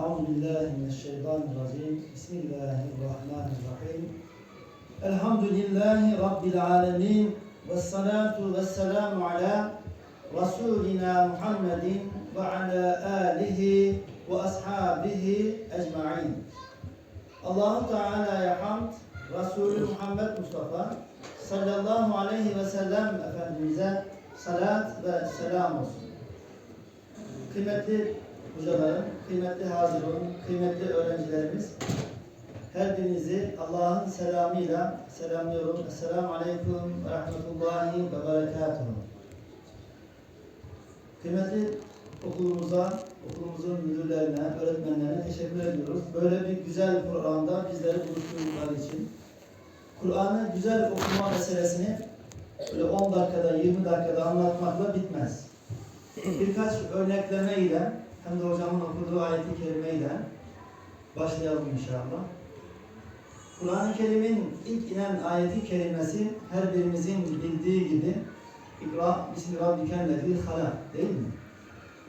أعوذ بالله من الشيطان الرجيم. بسم الله الرحمن الرحيم. الحمد لله رب العالمين والصلاة والسلام على رسولنا محمد وعلى آله وأصحابه أجمعين. Teala'ya hamd, Resulü Muhammed Mustafa sallallahu aleyhi ve sellem Efendimiz'e salat ve selam olsun. Kıymetli hocalarım, kıymetli hazirun, kıymetli öğrencilerimiz, her birinizi Allah'ın selamıyla selamlıyorum. Esselamu Aleyküm ve Rahmetullahi ve Berekatuhu. Kıymetli okulumuza, okulumuzun müdürlerine, öğretmenlerine teşekkür ediyoruz. Böyle bir güzel programda bizleri buluşturdukları için. Kur'an'ı güzel okuma meselesini böyle 10 dakikada, 20 dakikada anlatmakla bitmez. Birkaç örnekleme ile hem de hocamın okuduğu ayeti kerimeyle başlayalım inşallah. Kur'an-ı Kerim'in ilk inen ayeti kerimesi her birimizin bildiği gibi İkra bismi rabbikellezi halak değil mi?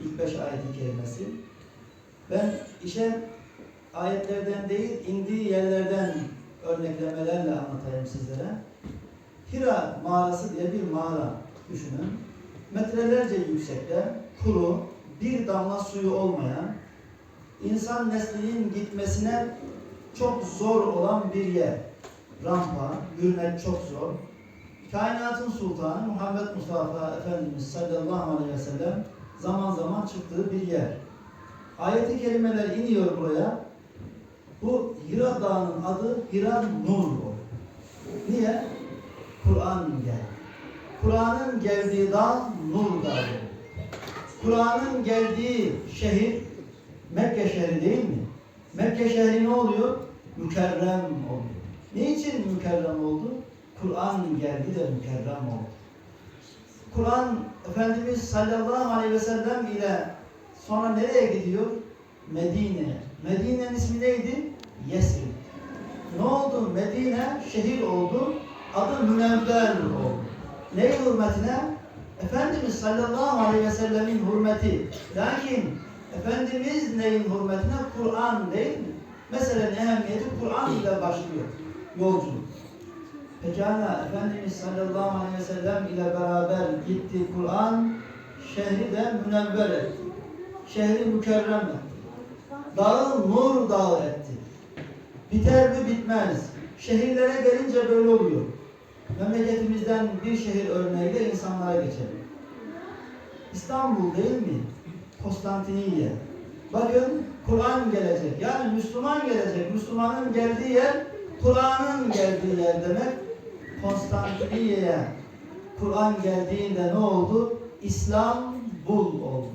İlk beş ayeti kerimesi. Ben işe ayetlerden değil, indiği yerlerden örneklemelerle anlatayım sizlere. Hira mağarası diye bir mağara düşünün. Metrelerce yüksekte, kuru, bir damla suyu olmayan, insan neslinin gitmesine çok zor olan bir yer. Rampa, yürümek çok zor. Kainatın sultanı Muhammed Mustafa Efendimiz sallallahu aleyhi ve sellem zaman zaman çıktığı bir yer. Ayet-i kerimeler iniyor buraya. Bu Hira Dağı'nın adı Hira Nur o. Niye? Kur'an geldi. Kur'an'ın geldiği dağ Nur Dağı. Kur'an'ın geldiği şehir Mekke şehri değil mi? Mekke şehri ne oluyor? Mükerrem oluyor. Niçin mükerrem oldu? Kur'an geldi de mükerrem oldu. Kur'an Efendimiz sallallahu aleyhi ve sellem ile sonra nereye gidiyor? Medine'ye. Medine'nin ismi neydi? Yesrib. Ne oldu? Medine şehir oldu. Adı Münevver oldu. Ne hürmetine? Efendimiz sallallahu aleyhi ve sellemin hürmeti. Lakin Efendimiz neyin hürmetine? Kur'an değil mi? Meselenin ehemmiyeti Kur'an ile başlıyor. Yolculuk. Pekala Efendimiz sallallahu aleyhi ve sellem ile beraber gitti Kur'an şehri de münevver etti. Şehri mükerrem etti. Dağı nur dağı etti. Biter mi bitmez. Şehirlere gelince böyle oluyor. Memleketimizden bir şehir örneğiyle insanlara geçelim. İstanbul değil mi? Konstantiniye. Bakın Kur'an gelecek. Yani Müslüman gelecek. Müslümanın geldiği yer Kur'an'ın geldiği yer demek. Konstantiniye'ye Kur'an geldiğinde ne oldu? İslam bul oldu.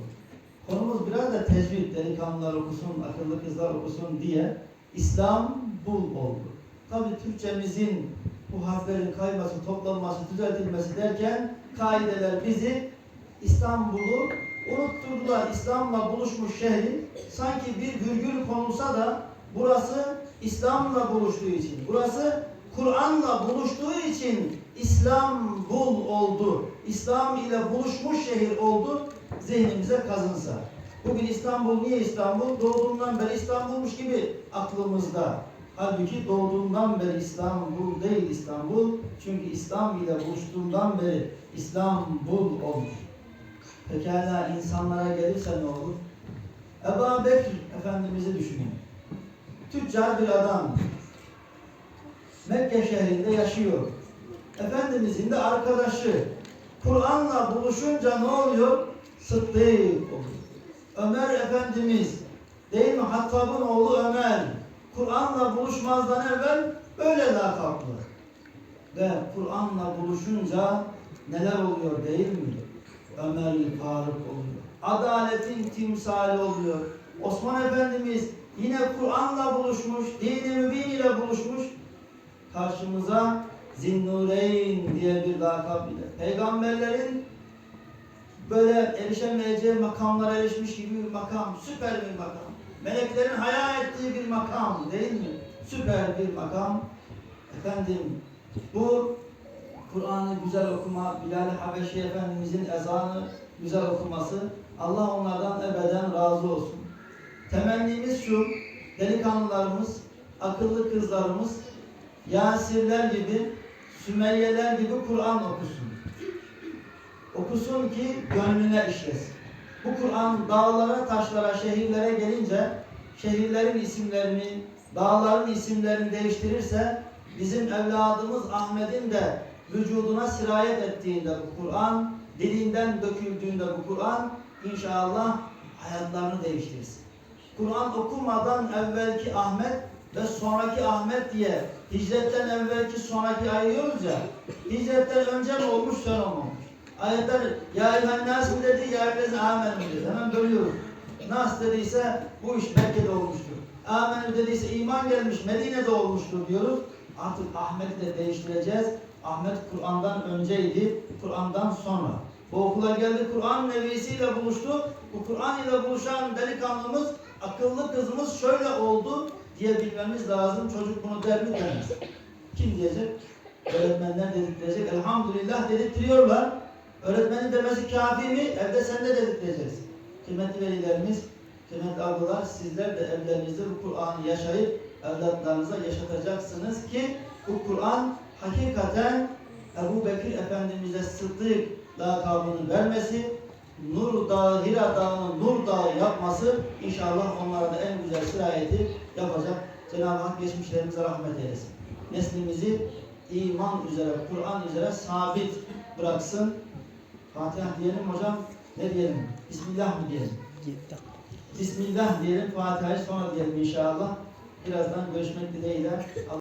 Konumuz biraz da tecvid, delikanlılar okusun, akıllı kızlar okusun diye İslam bul oldu. Tabi Türkçemizin bu harflerin kayması, toplanması, düzeltilmesi derken kaideler bizi İstanbul'u unutturdular. İslam'la buluşmuş şehrin sanki bir virgül konulsa da burası İslam'la buluştuğu için, burası Kur'an'la buluştuğu için İstanbul oldu. İslam ile buluşmuş şehir oldu. Zihnimize kazınsa. Bugün İstanbul niye İstanbul? Doğduğundan beri İstanbulmuş gibi aklımızda. Halbuki doğduğundan beri İstanbul değil İstanbul. Çünkü İslam ile buluştuğundan beri İstanbul olmuş. Pekala insanlara gelirse ne olur? Ebu Bekir Efendimiz'i düşünün. Tüccar bir adam. Mekke şehrinde yaşıyor. Efendimizin de arkadaşı. Kur'an'la buluşunca ne oluyor? Sıddık oluyor. Ömer Efendimiz değil mi? Hattab'ın oğlu Ömer. Kur'an'la buluşmazdan evvel böyle lakaplı. Ve Kur'an'la buluşunca neler oluyor değil mi? Ömer Faruk oluyor. Adaletin timsali oluyor. Osman Efendimiz yine Kur'an'la buluşmuş, dini mübin ile buluşmuş. Karşımıza Zinnureyn diye bir lakap ile. Peygamberlerin böyle erişemeyeceği makamlara erişmiş gibi bir makam, süper bir makam. Meleklerin hayal ettiği bir makam değil mi? Süper bir makam. Efendim bu Kur'an'ı güzel okuma, Bilal-i Habeşi Efendimizin ezanı güzel okuması Allah onlardan ebeden razı olsun. Temennimiz şu, delikanlılarımız, akıllı kızlarımız, Yasirler gibi, Sümeyyeler gibi Kur'an okusun. Okusun ki gönlüne işlesin. Bu Kur'an dağlara, taşlara, şehirlere gelince şehirlerin isimlerini, dağların isimlerini değiştirirse bizim evladımız Ahmet'in de vücuduna sirayet ettiğinde bu Kur'an, dilinden döküldüğünde bu Kur'an inşallah hayatlarını değiştirsin. Kur'an okumadan evvelki Ahmet ve sonraki Ahmet diye hicretten evvelki sonraki ayırıyoruz ya. Hicretten önce mi olmuş mı olmuş? Ayetler ya eyyühen nas mı dedi ya eyyühen amen mi dedi. Hemen bölüyoruz. Nas dediyse bu iş Mekke'de olmuştur. Amenü dediyse iman gelmiş Medine'de olmuştur diyoruz. Artık Ahmet'i de değiştireceğiz. Ahmet Kur'an'dan önceydi, Kur'an'dan sonra. Bu okula geldi, Kur'an nevisiyle buluştu. Bu Kur'an ile buluşan delikanlımız, akıllı kızımız şöyle oldu diye bilmemiz lazım. Çocuk bunu der mi demez. Kim diyecek? Öğretmenler dedirtecek. Elhamdülillah dedirtiyorlar. Öğretmenin demesi kafi mi? Evde sen de dedirteceksin. Kıymetli velilerimiz, kıymetli ablalar sizler de evlerinizde bu Kur'an'ı yaşayıp evlatlarınıza yaşatacaksınız ki bu Kur'an hakikaten Ebu Bekir Efendimiz'e Sıddık lakabını vermesi, Nur Dağı, Hira Dağı'nın Nur Dağı yapması inşallah onlara da en güzel sirayeti yapacak. Cenab-ı Hak geçmişlerimize rahmet eylesin. Neslimizi iman üzere, Kur'an üzere sabit bıraksın. Fatiha diyelim hocam. Ne diyelim? Bismillah mı diyelim? Bismillah diyelim. Fatiha'yı sonra diyelim inşallah. Birazdan görüşmek dileğiyle.